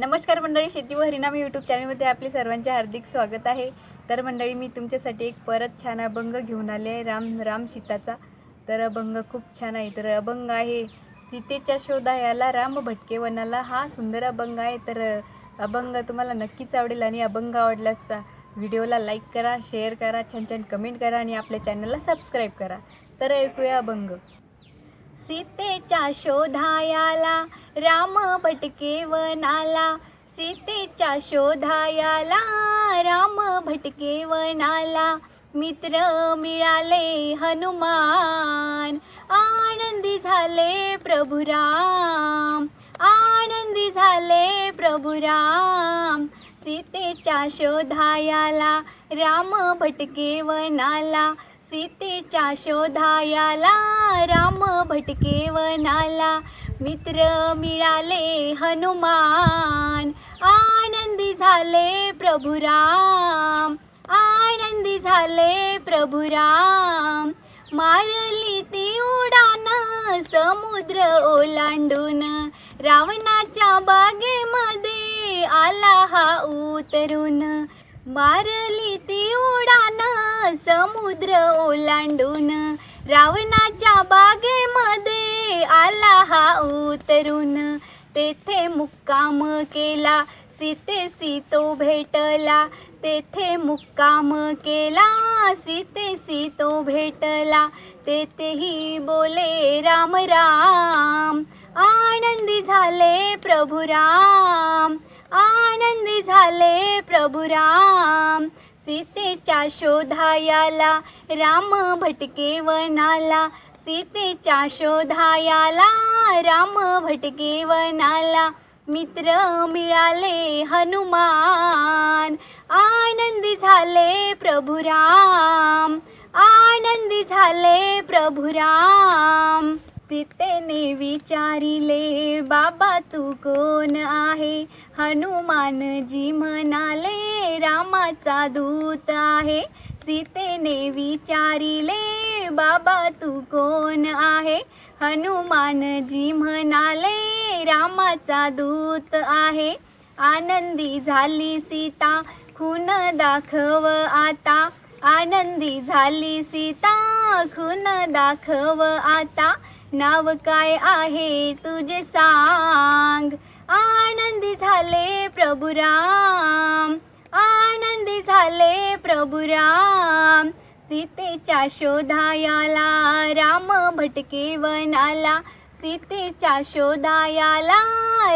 नमस्कार मंडळी शेती व हरिनाम यूट्यूब चॅनलमध्ये आपले सर्वांचे हार्दिक स्वागत आहे. तर मंडळी मी तुमच्यासाठी एक परत छान अभंग घेऊन आले आहे राम राम सीताचा. तर अभंग खूप छान आहे. तर अभंग आहे सीतेच्या शोधायाला राम भटके वनाला. हा सुंदर अभंग आहे. तर अभंग तुम्हाला नक्कीच आवडेल आणि अभंग आवडल्यास व्हिडिओला लाईक करा शेअर करा छान छान कमेंट करा आणि आपल्या चॅनलला सबस्क्राईब करा. तर ऐकूया अभंग. सीतेच्या शोधायाला राम भटके वनाला सीतेच्या शोधायाला. राम भटके वनाला मित्र मिळाले हनुमान. आनंदी झाले प्रभुराम आनंदी झाले प्रभुराम सीतेच्या शोधायाला राम भटके वनाला सीतेच्या शोधायाला राम भटके वनाला. मित्र मिळाले हनुमान. आनंदी झाले प्रभुराम आनंदी झाले प्रभुराम मारली ती उडान समुद्र ओलांडून. रावणाच्या बागेमध्ये आला हा उतरून. मारली ती उडान समुद्र ओलांडून. रावणाच्या बागे आला हा उतरून. तेथे मुक्काम केला. सीतेसी तो भेटला. तेथे मुक्काम केला. सीतेसी तो भेटला. तेथेही बोले राम राम. आनंदी झाले प्रभुराम आनंदी झाले प्रभुराम सीतेच्या शोधायाला राम भटके वनाला सीतेच्या शोधायाला राम भटके वनाला मित्र मिळाले हनुमान. आनंदी झाले प्रभुराम आनंदी झाले प्रभुराम. सीतेने विचारिले बाबा तू कोण आहे? हनुमानजी म्हणाले रामाचा दूत आहे. सीतेने विचारिले बाबा तू कोण आहे? हनुमानजी म्हणाले रामाचा दूत आहे. आनंदी झाली सीता खून दाखव आता. आनंदी झाली सीता खून दाखव आता. नाव काय आहे तुझे सांग? आनंदी झाले प्रभुराम. आनंदी झाले प्रभुराम. सीतेच्या शोधायाला राम भटके वनाला सीतेच्या शोधायाला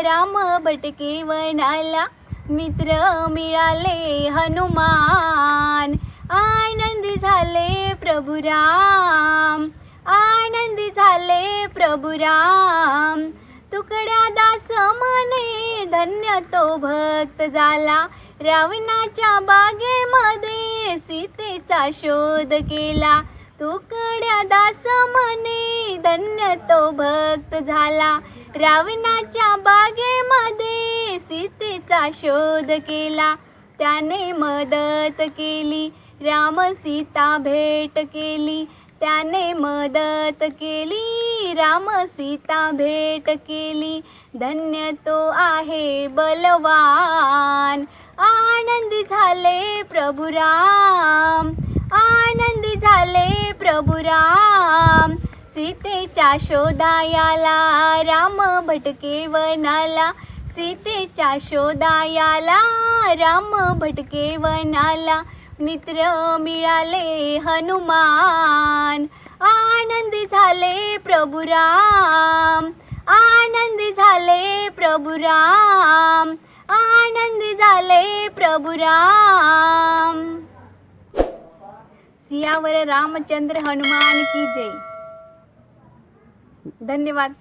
राम भटके वनाला मित्र मिळाले हनुमान. आनंदी झाले प्रभु राम आनंदी झाले प्रभु राम तुकड्या दास मने धन्य तो भक्त झाला. रावणाच्या बागेमध्ये सीतेचा शोध केला. तुकड्या दास मने धन्य तो भक्त झाला. रावणाच्या बागेमध्ये सीतेचा शोध केला. त्याने मदत केली. राम सीता भेट केली. त्याने मदत केली. राम सीता भेट केली. धन्य तो आहे बलवान. आनंदी झाले प्रभुराम आनंदी झाले प्रभुराम सीतेच्या शोधायाला राम भटके वनाला. सीतेच्या शोधायाला राम भटके वनाला. मित्र मिळाले हनुमान आनंदी झाले प्रभुराम आनंदी झाले प्रभु राम. झाले प्रभुराम सियावर रामचंद्र हनुमान की जय. धन्यवाद.